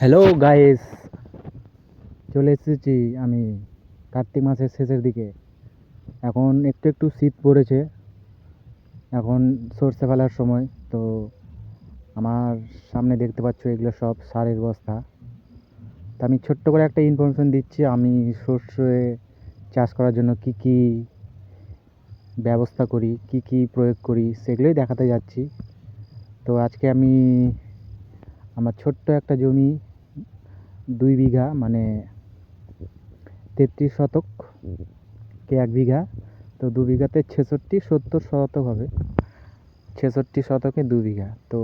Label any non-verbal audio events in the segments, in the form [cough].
Hello guys চলে এসেছি আমি কার্তিক মাসের শেষের দিকে। এখন একটু একটু শীত পড়েছে। এখন সর্ষে ফেলার সময়, তো আমার সামনে দেখতে পাচ্ছ এগুলো সব সারের বস্তা। তো আমি ছোট্ট করে একটা ইনফরমেশন দিচ্ছি, আমি সর্ষে চাষ করার জন্য কি কি ব্যবস্থা করি, কি কি প্রয়োগ করি, সেগুলোই দেখাতে যাচ্ছি। তো আজকে আমি আমার ছোট্ট একটা জমি দুই বিঘা মানে তেত্রিশ শতক কে এক বিঘা, তো দু বিঘাতে ছেষট্টি, সত্তর শতক হবে। ছেষট্টি শতকে দু বিঘা। তো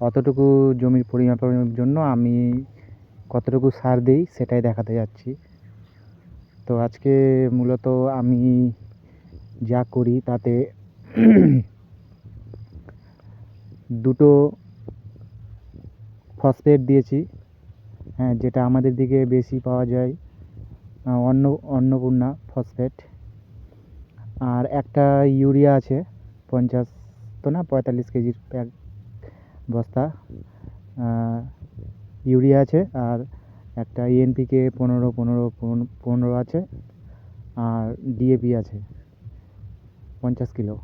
অতটুকু জমির পরিমাপের জন্য আমি কতটুকু সার দিই সেটাই দেখাতে যাচ্ছি। তো আজকে মূলত আমি যা করি তাতে দুটো ফসফেট দিয়েছি। হ্যাঁ যেটা আমাদের দিকে বেশি পাওয়া যায় অন্ন, অন্নপূর্ণা ফসফেট আর একটা ইউরিয়া আছে, পঞ্চাশ তো না, পঁয়তাল্লিশ কেজির এক বস্তা ইউরিয়া আছে, আর একটা এনপিকে পনেরো পনেরো পনেরো পনেরো আছে, আর ডিএপি আছে, পঞ্চাশ কিলো।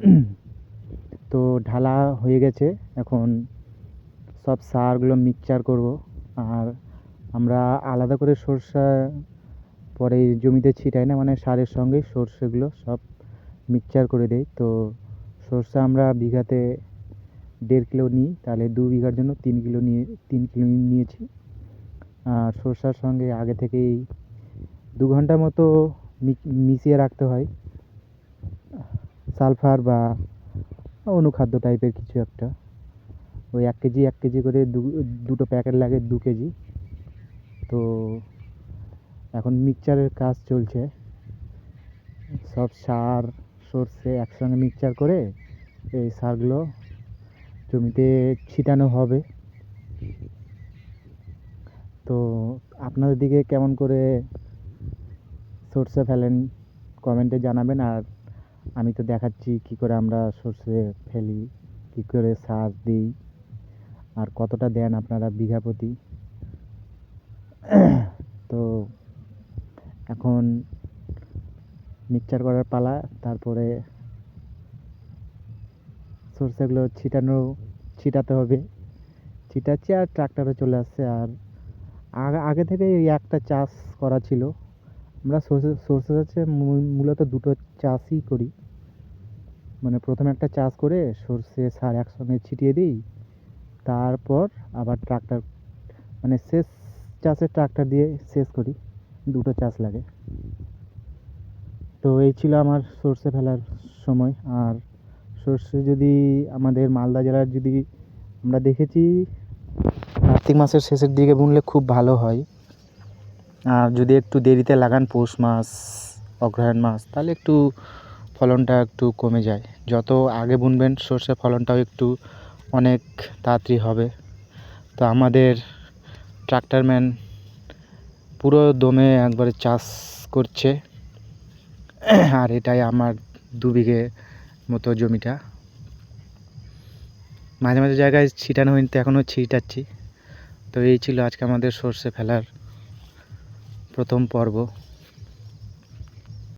[clears throat] তো ঢালা হয়ে গেছে, এখন সব সারগুলো মিক্সচার করব। আর আমরা আলাদা করে সরষা পরে জমিতে ছিটাই না মানে সারের সঙ্গে সর্ষেগুলো সব মিক্সচার করে দেই। তো সরষা আমরা বিঘাতে দেড় কিলো নিই, তাহলে দু বিঘার জন্য তিন কিলো নিয়ে, তিন কিলো নিয়েছি। আর সরষার সঙ্গে আগে থেকেই দু ঘণ্টা মতো মিশিয়ে রাখতে হয়। সালফার বা অনুখাদ্য টাইপের কিছু একটা। ওই এক কেজি এক কেজি করে দু, দুটো প্যাকেট লাগে দু কেজি। তো এখন মিক্সচারের কাজ চলছে। সব সার, সর্ষে একসঙ্গে মিক্সচার করে এই সারগুলো জমিতে ছিটানো হবে। তো আপনাদের দিকে কেমন করে সর্ষে ফেলেন কমেন্টে জানাবেন, আর আমি তো দেখাচ্ছি কী করে আমরা সর্ষে ফেলি, কী করে সার দিই। আর কতটা দেন আপনারা বিঘা প্রতি? তো এখন মিক্সচার করার পালা, তারপরে সর্ষেগুলো ছিটানো, ছিটাতে হবে। ছিটাচ্ছি আর ট্রাক্টরে চলে আসছে। আর আগে থেকে এই একটা চাষ করা ছিল। আমরা সর্ষে সর্ষে চাষে মূলত দুটো চাষই করি। মানে প্রথমে একটা চাষ করে সর্ষে সার একসঙ্গে ছিটিয়ে দিই। তারপর আবার ট্রাক্টর মানে শেষ চাষে ট্রাক্টর দিয়ে শেষ করি। দুটো চাষ লাগে। তো এই ছিল আমার সর্ষে ফেলার সময়। আর সর্ষে যদি আমাদের মালদা জেলার যদি আমরা দেখেছি, কার্তিক মাসের শেষের দিকে বুনলে খুব ভালো হয়। আর যদি একটু দেরিতে লাগান পৌষ মাস অগ্রহায়ণ মাস, তাহলে একটু ফলনটা একটু কমে যায়। যত আগে বুনবেন, সর্ষে ফলনটাও একটু অনেক তাড়াতাড়ি হবে। তো আমাদের ট্রাক্টরম্যান পুরো দমে একবারে চাষ করছে। আর এটাই আমার দু বিঘে মতো জমিটা। মাঝে মাঝে জায়গায় ছিটানো হয়নি, তো এখনও ছিটাচ্ছি। তো এই ছিল আজকে আমাদের সর্ষে ফেলার প্রথম পর্ব।